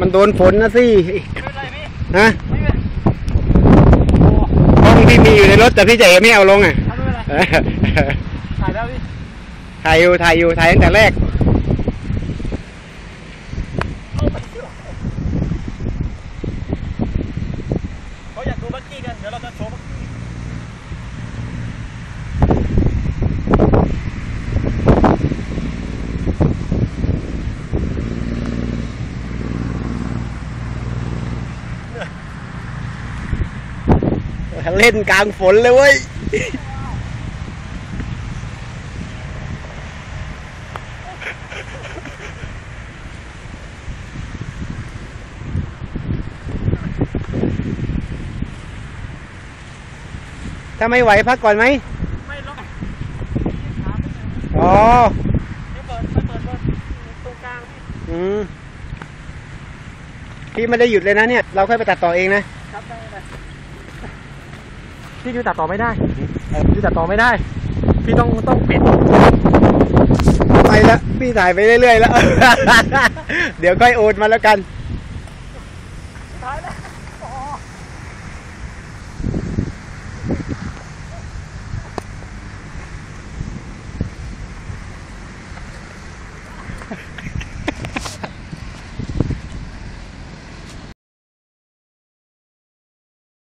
มันโดนฝนนะสิไม่เป็นไรพี่ฮะไม่เป็นห้องที่มีอยู่ในรถแต่พี่เจ๋ไม่เอาลงอะไม่เป็นไรเออถ่ายแล้วพี่ถ่ายอยู่ถ่ายอยู่ถ่ายตั้งแต่แรก เขาอยากดูบักกี้กัน เดี๋ยวเราจะโชว์บักกี้ เล่นกลางฝนเลยเว้ยถ้าไม่ไหวพักก่อนไหมไม่ล็อกอ๋อเดี๋ยวเปิดไม่เปิดเปิดตรงกลางพี่อืมพี่ไม่ได้หยุดเลยนะเนี่ย เราค่อยไปตัดต่อเองนะครับได้ได้ พี่ยูตัดต่อไม่ได้ยูตัดต่อไม่ได้ พี่ต้องต้องปิด ไปแล้วพี่ถ่ายไปเรื่อยๆแล้ว เดี๋ยวค่อยโอนมาแล้วกันถ่ายแล้ว